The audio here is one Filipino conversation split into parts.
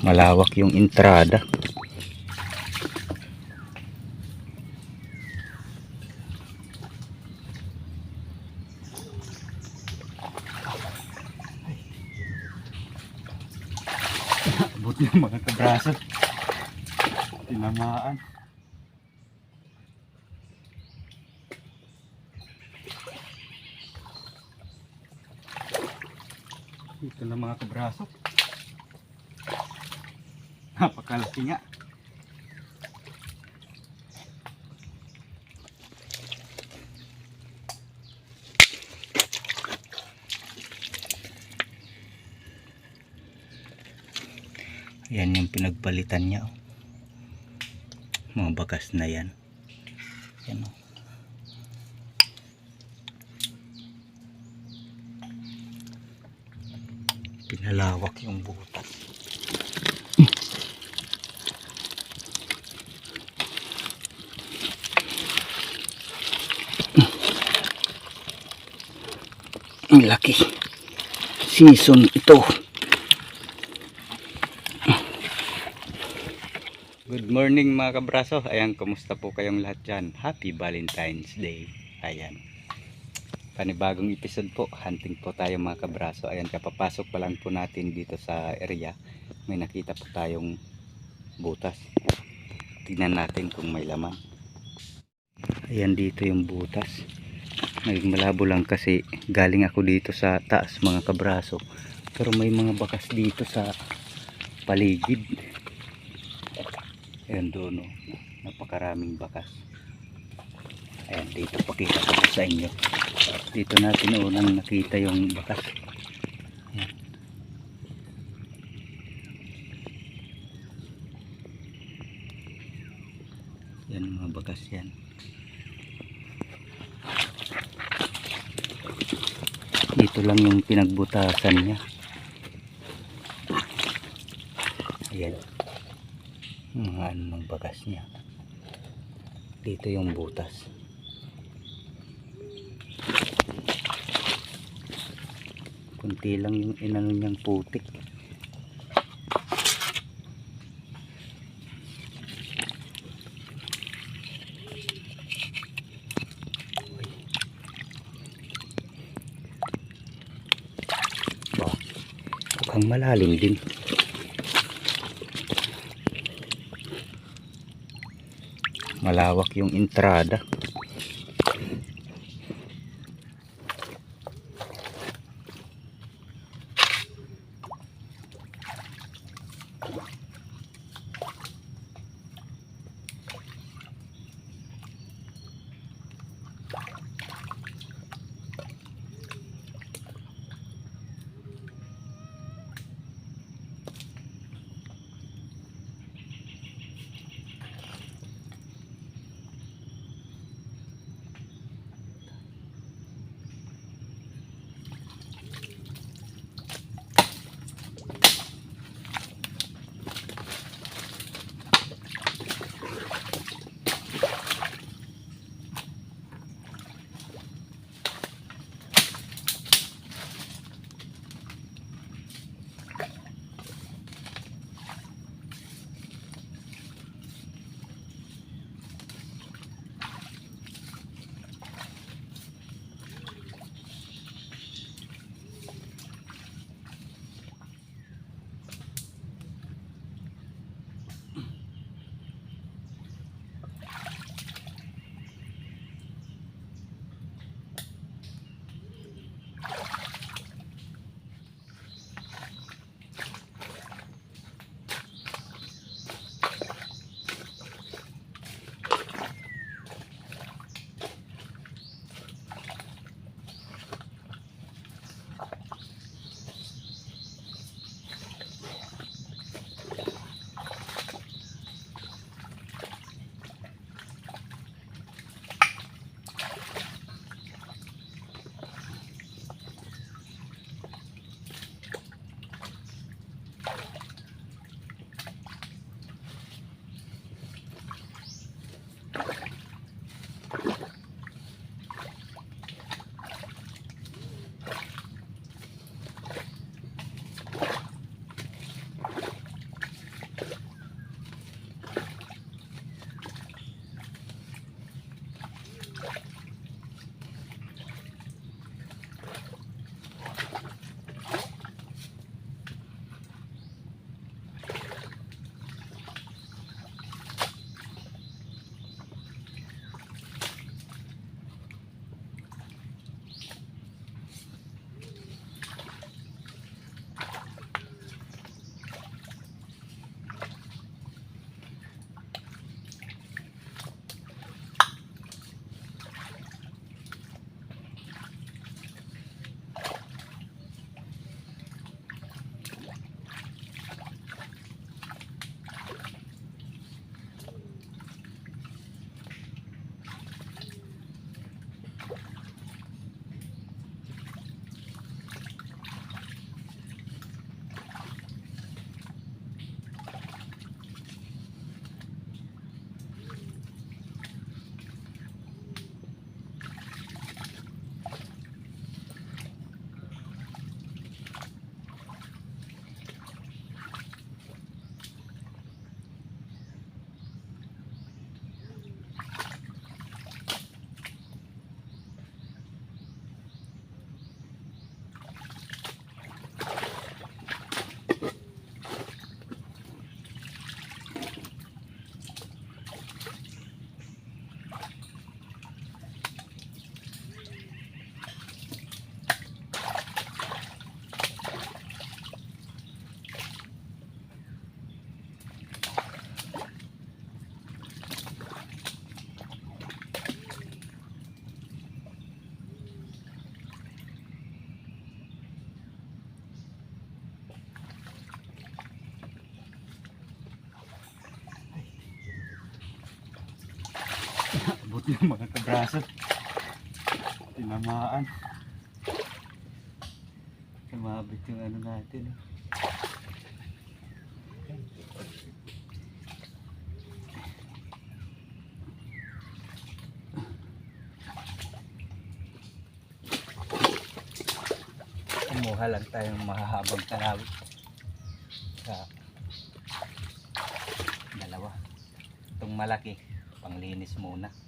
Malawak yung entrada. Abot na mga kabraso. Tinamaan. Dito na mga kabraso. Napakalaki nga. Yan yung pinagpalitan niya. oh. Mga bakas na yan. Yan oh. Pinalawak yung butas. Ang laki. Season ito. Good morning mga kabraso. Ayan, kumusta po kayong lahat dyan? Happy Valentine's Day. Ayan. Panibagong episode po. Hunting po tayo mga kabraso. Ayan, kapapasok pa lang po natin dito sa area. May nakita po tayong butas. Tignan natin kung may laman. Ayan dito yung butas. Naging malabo lang kasi galing ako dito sa taas mga kabraso. Pero may mga bakas dito sa paligid. Ayan doon oh. Napakaraming bakas. Ayan dito pakita ko sa inyo. Dito natin unang nakita yung bakas. Ayan. Yan mga bakas yan. Dito lang yung pinagbutasan niya. Ayan. Mga ano ng bagas niya. Dito yung butas. Kunti lang yung inano niyang putik. Ba, mukhang malalim din. Malawak yung entrada. Abot ng mga kabraso. Tinamaan. Sumabit yung ano natin. eh. Kumuha lang tayong mahahabang kalawit sa dalawa. Itong malaki, panglinis muna.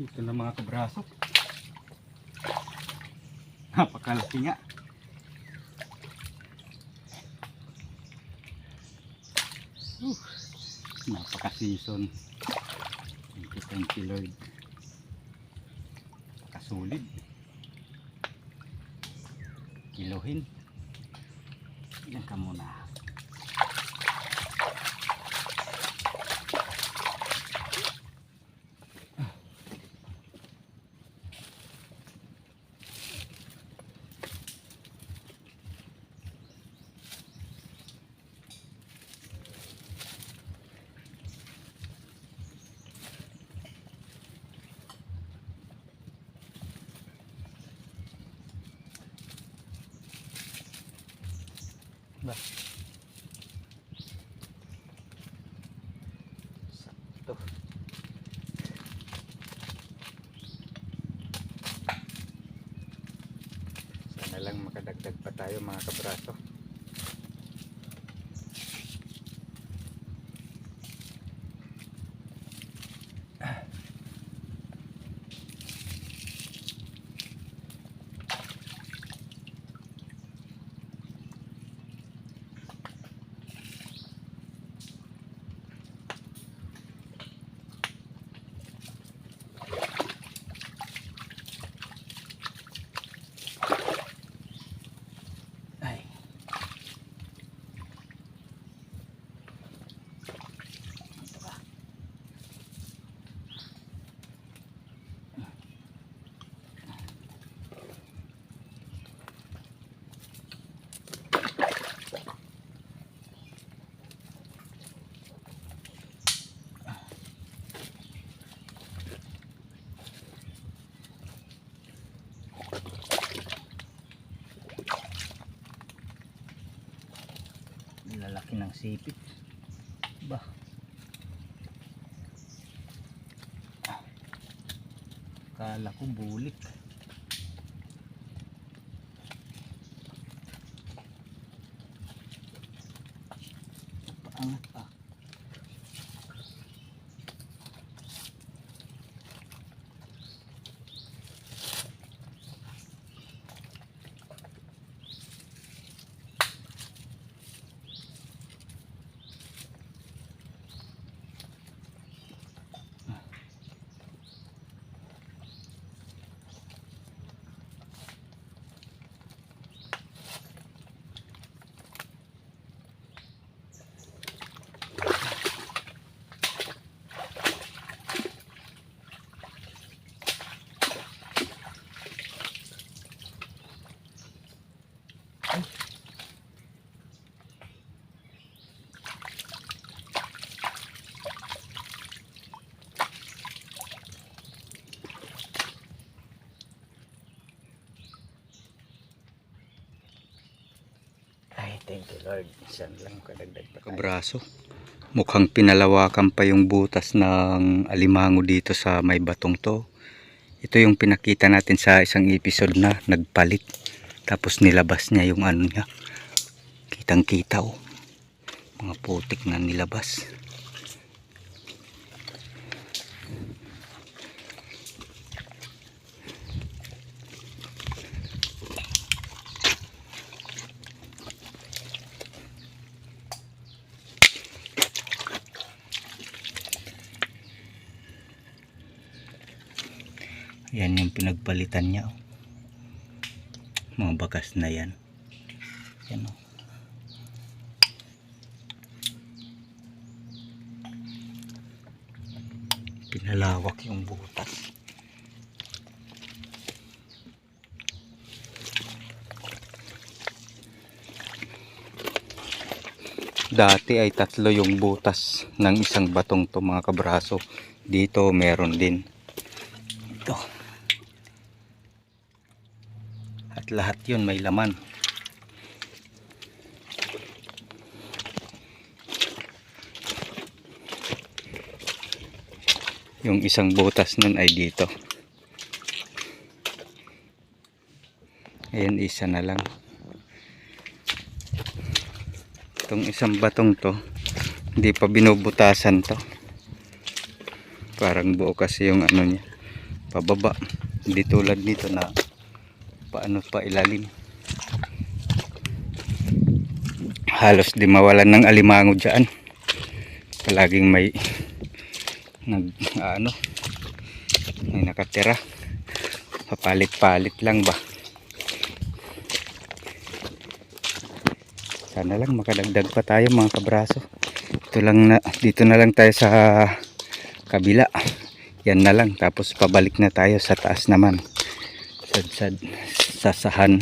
Ito na mga kabraso. Napakalaki nga. Uh, napaka-season. Thank you, thank you Lord. Kasulit. Kiluhin. Ilan ka muna. Ba. Sakto. Sana lang makadagdag pa tayo mga kabraso. Lalaki ng sipit. Ba? Ah. kala ko bulik thank you Lord. Isang lang kadagdag pa tayo. Kabraso. Mukhang pinalawakan pa yung butas ng alimango dito sa may batong to. Ito yung pinakita natin sa isang episode na nagpalit. Tapos nilabas niya yung ano niya. Kitang kita oh. Mga putik na nilabas. Yan yung pinagpalitan niya. oh. Mga bakas na yan. Yan oh. Pinalawak yung butas. Dati ay tatlo yung butas ng isang batong to mga kabraso. Dito meron din. Ito. At lahat yun may laman. Yung isang butas nun ay dito. Ayan, isa na lang. Itong isang batong to, hindi pa binubutasan to. Parang buo kasi yung ano niya. Pababa. Hindi tulad nito na paano pa ilalim. Halos di mawalan ng alimango dyan. Palaging may nag ano may nakatira. Papalit-palit lang ba? Sana lang makadagdag pa tayo mga kabraso. Ito lang na dito na lang tayo sa kabila. Yan na lang tapos pabalik na tayo sa taas naman. Sad sad sasahan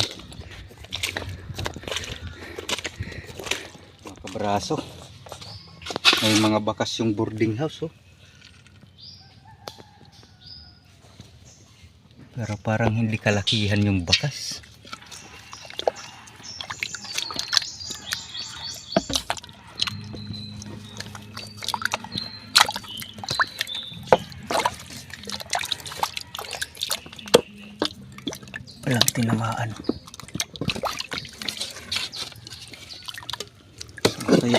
mga kabraso may mga bakas yung boarding house oh Pero parang hindi kalakihan yung bakas. Kaya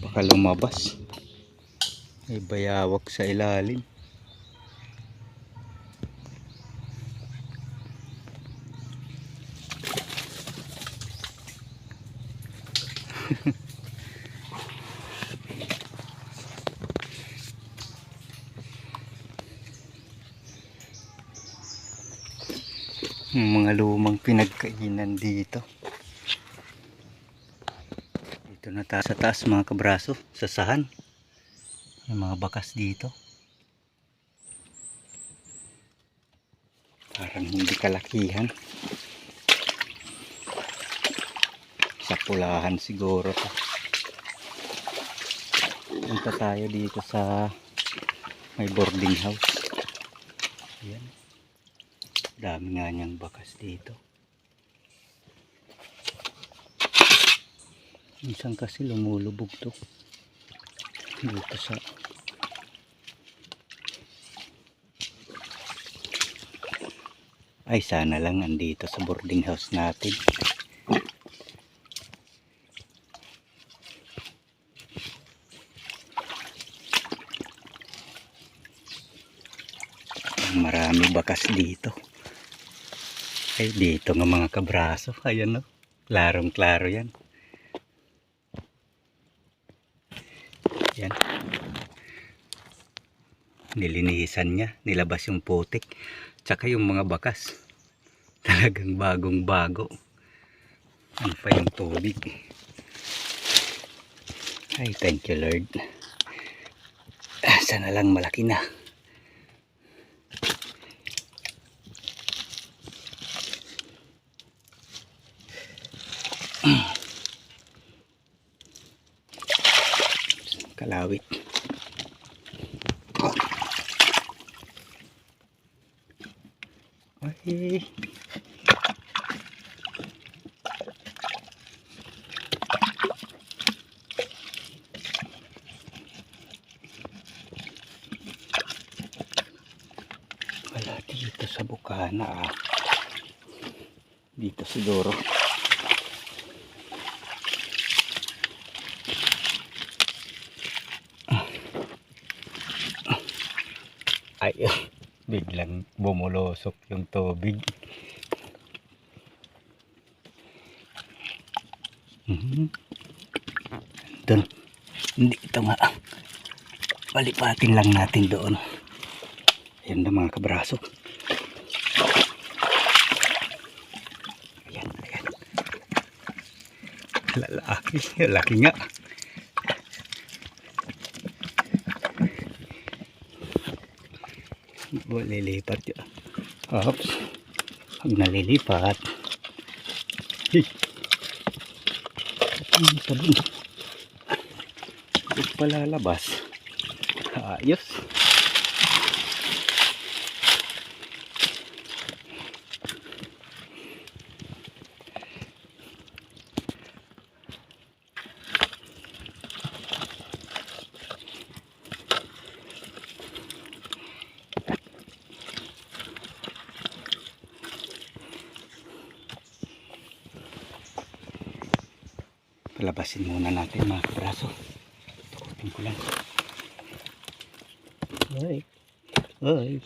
baka lumabas. May bayawak sa ilalim. Mga lumang pinagkainan dito. Dito na tayo sa taas mga kabraso, sa sahan. May mga bakas dito. Parang hindi kalakihan. Sa pulahan siguro to. Punta tayo dito sa may boarding house. Ayan. Dami nga niyang bakas dito. Minsan kasi lumulubog to. Dito sa Ay sana lang andito sa boarding house natin. Marami bakas dito. Ay dito ng mga kabraso. Ayan no. Klarong klaro yan. Yan. Nilinisan niya. Nilabas yung putik. Tsaka yung mga bakas. Talagang bagong bago. Ano pa yung tubig. Ay, thank you Lord. Sana lang malaki na. Kalawit. Ay. dito sa bukana ah. Dito siguro. Ay, biglang bumulosok yung tubig. Mhm. Doon. Hindi ito nga. Palipatin lang natin doon. Ayan na mga kabraso. Ayan, ayan. Lalaki. Lalaki nga. Bo, lilipat yun. Oops. Pag nalilipat. Hey. Ano pa dun? Hindi pa lalabas. Ayos. Palabasin muna natin mga kabraso. Tukutin ko lang. Ay. Ay.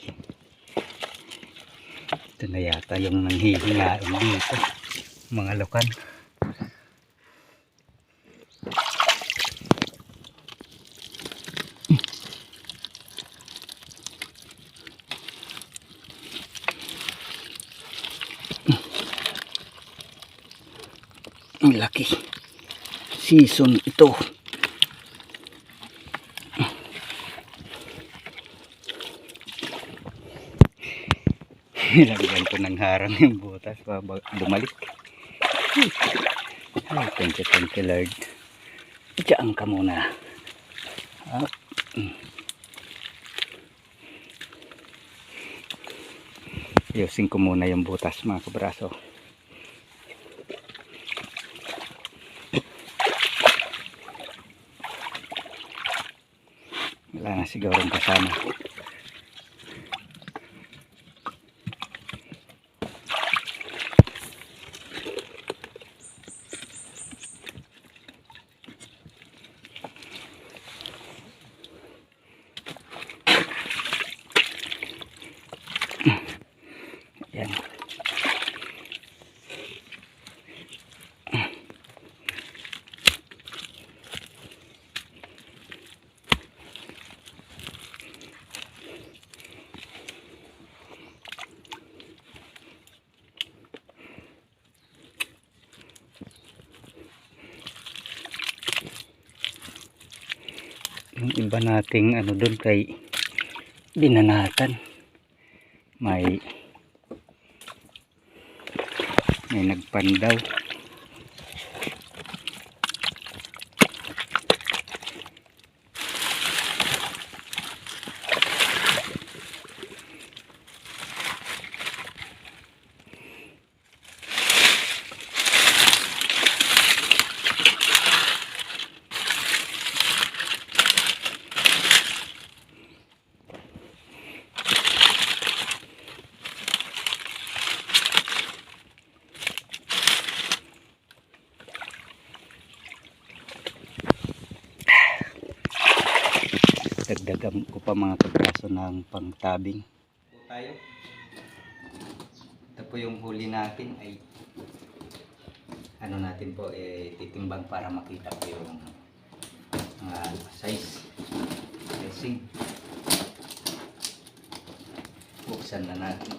Ito na yata yung nanghihingain dito. Mga lukan. Ang. Season ito. Nilagyan ko ng harang yung butas. Baba- Bumalik. Ay, thank you, thank you, Lord. Diyan ka muna. Ah, mm. Ayusin ko muna yung butas mga kabraso. Wala na siguro kasama. Yan. Yung iba nating ano doon kay binanatan. May may nagpandaw dagdagan ko pa mga kabraso ng pangtabing. Tayo. Ito po yung huli natin ay ano natin po eh titimbang para makita po yung mga size. Sizing. Buksan na natin.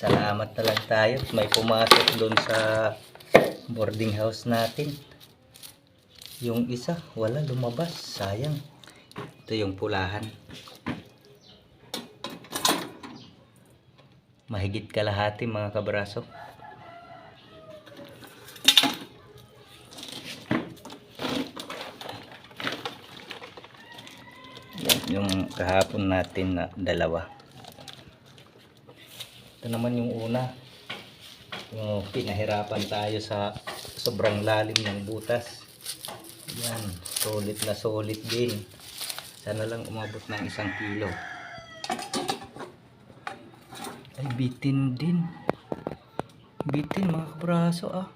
Salamat na lang tayo. May pumasok doon sa boarding house natin. Yung isa wala lumabas. Sayang. Ito yung pulahan. Mahigit kalahati mga kabraso. Yung kahapon natin na dalawa. Ito naman yung una yung pinahirapan tayo sa sobrang lalim ng butas yan solid na solid din Sana lang umabot ng isang kilo. Ay, bitin din. Bitin mga kabraso ah.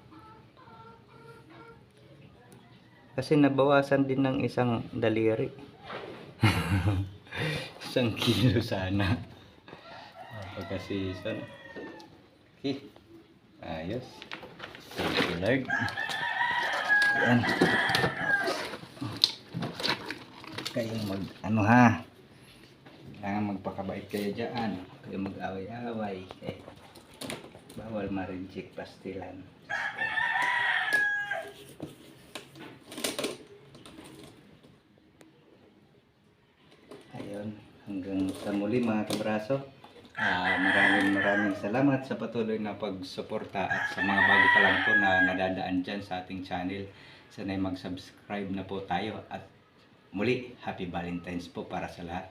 Kasi nabawasan din ng isang daliri. isang kilo sana. Pagka-season. Okay. Ayos. Thank you. Kayong mag, ano ha, kailangan magpakabait kayo dyan. Kayo mag-away-away. Eh, bawal ma-reject pastilan. Ayun, hanggang sa muli mga kabraso. Ah, maraming maraming salamat sa patuloy na pagsuporta at sa mga bago pa lang po na nadadaan dyan sa ating channel. Sana'y mag-subscribe na po tayo at muli, Happy Valentine's po para sa lahat.